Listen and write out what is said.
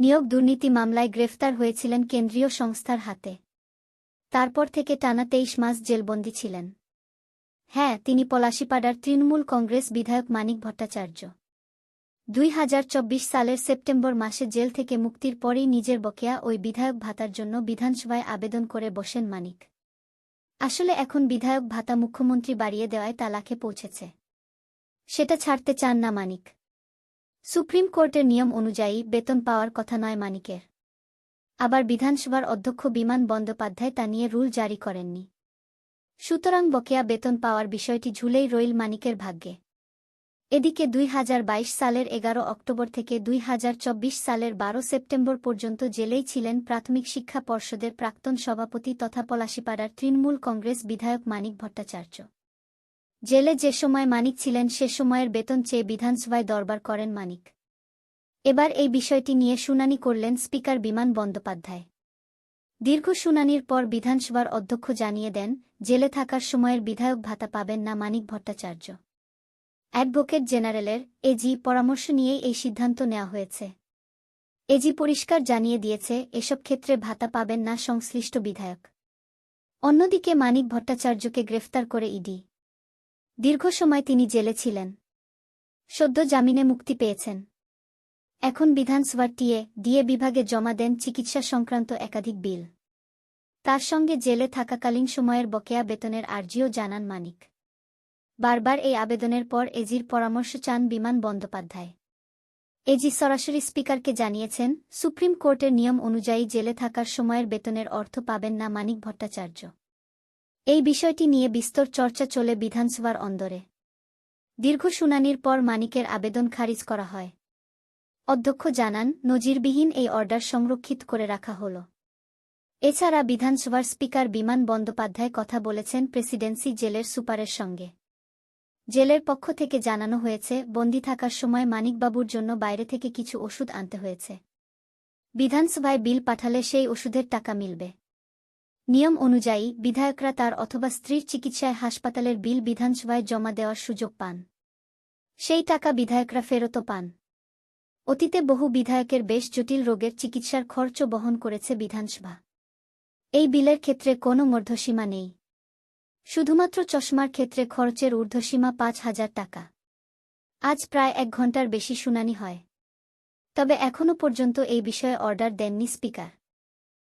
নিয়োগ দুর্নীতি মামলায় গ্রেফতার হয়েছিলেন কেন্দ্রীয় সংস্থার হাতে। তারপর থেকে টানা তেইশ মাস জেলবন্দি ছিলেন। হ্যাঁ তিনি পলাশিপাড়ার তৃণমূল কংগ্রেস বিধায়ক মানিক ভট্টাচার্য। দুই হাজার চব্বিশ সালের সেপ্টেম্বর মাসে জেল থেকে মুক্তির পরেই নিজের বকেয়া ওই বিধায়ক ভাতার জন্য বিধানসভায় আবেদন করে বসেন মানিক। আসলে এখন বিধায়ক ভাতা মুখ্যমন্ত্রী বাড়িয়ে দেওয়ায় তালাকে পৌঁছেছে। সেটা ছাড়তে চান না মানিক। সুপ্রিম কোর্টের নিয়ম অনুযায়ী বেতন পাওয়ার কথা নয় মানিকের। আবার বিধানসভার অধ্যক্ষ বিমান বন্দ্যোপাধ্যায় তা নিয়ে রুল জারি করেননি। সুতরাং বকেয়া বেতন পাওয়ার বিষয়টি ঝুলেই রইল মানিকের ভাগ্যে। এদিকে দুই হাজার বাইশ সালের এগারো অক্টোবর থেকে দুই হাজার চব্বিশ সালের বারো সেপ্টেম্বর পর্যন্ত জেলেই ছিলেন প্রাথমিক শিক্ষা পর্ষদের প্রাক্তন সভাপতি তথা পলাশিপাড়ার তৃণমূল কংগ্রেস বিধায়ক মানিক ভট্টাচার্য। জেলে যে সময় মানিক ছিলেন, সে সময়ের বেতন চেয়ে বিধানসভায় দরবার করেন মানিক। এবার এই বিষয়টি নিয়ে শুনানি করলেন স্পিকার বিমান বন্দ্যোপাধ্যায়। দীর্ঘ শুনানির পর বিধানসভার অধ্যক্ষ জানিয়ে দেন, জেলে থাকার সময়ের বিধায়ক ভাতা পাবেন না মানিক ভট্টাচার্য। অ্যাডভোকেট জেনারেলের এজি পরামর্শ নিয়েই এই সিদ্ধান্ত নেওয়া হয়েছে। এজি পরিষ্কার জানিয়ে দিয়েছে, এসব ক্ষেত্রে ভাতা পাবেন না সংশ্লিষ্ট বিধায়ক। অন্যদিকে মানিক ভট্টাচার্যকে গ্রেফতার করে ইডি। দীর্ঘ সময় তিনি জেলে ছিলেন। সদ্য জামিনে মুক্তি পেয়েছেন। এখন বিধানসভার টিএ ডিএ বিভাগে জমা দেন চিকিৎসা সংক্রান্ত একাধিক বিল। তার সঙ্গে জেলে থাকাকালীন সময়ের বকেয়া বেতনের আর্জিও জানান মানিক। বারবার এই আবেদনের পর এজির পরামর্শ চান বিমান বন্দ্যোপাধ্যায়। এজি সরাসরি স্পিকারকে জানিয়েছেন, সুপ্রিম কোর্টের নিয়ম অনুযায়ী জেলে থাকার সময়ের বেতনের অর্থ পাবেন না মানিক ভট্টাচার্য। এই বিষয়টি নিয়ে বিস্তর চর্চা চলে বিধানসভার অন্দরে। দীর্ঘ শুনানির পর মানিকের আবেদন খারিজ করা হয়। অধ্যক্ষ জানান, নজিরবিহীন এই অর্ডার সংরক্ষিত করে রাখা হল। এছাড়া বিধানসভার স্পিকার বিমান বন্দ্যোপাধ্যায় কথা বলেছেন প্রেসিডেন্সি জেলের সুপারের সঙ্গে। জেলের পক্ষ থেকে জানানো হয়েছে, বন্দি থাকার সময় মানিকবাবুর জন্য বাইরে থেকে কিছু ওষুধ আনতে হয়েছে। বিধানসভায় বিল পাঠালে সেই ওষুধের টাকা মিলবে। নিয়ম অনুযায়ী বিধায়করা তার অথবা স্ত্রীর চিকিৎসায় হাসপাতালের বিল বিধানসভায় জমা দেওয়ার সুযোগ পান। সেই টাকা বিধায়করা ফেরতও পান। অতীতে বহু বিধায়কের বেশ জটিল রোগের চিকিৎসার খরচ বহন করেছে বিধানসভা। এই বিলের ক্ষেত্রে কোনো মর্ধসীমা নেই। শুধুমাত্র চশমার ক্ষেত্রে খরচের ঊর্ধ্বসীমা পাঁচ হাজার টাকা। আজ প্রায় এক ঘণ্টার বেশি শুনানি হয়। তবে এখনও পর্যন্ত এই বিষয়ে অর্ডার দেননি স্পিকার।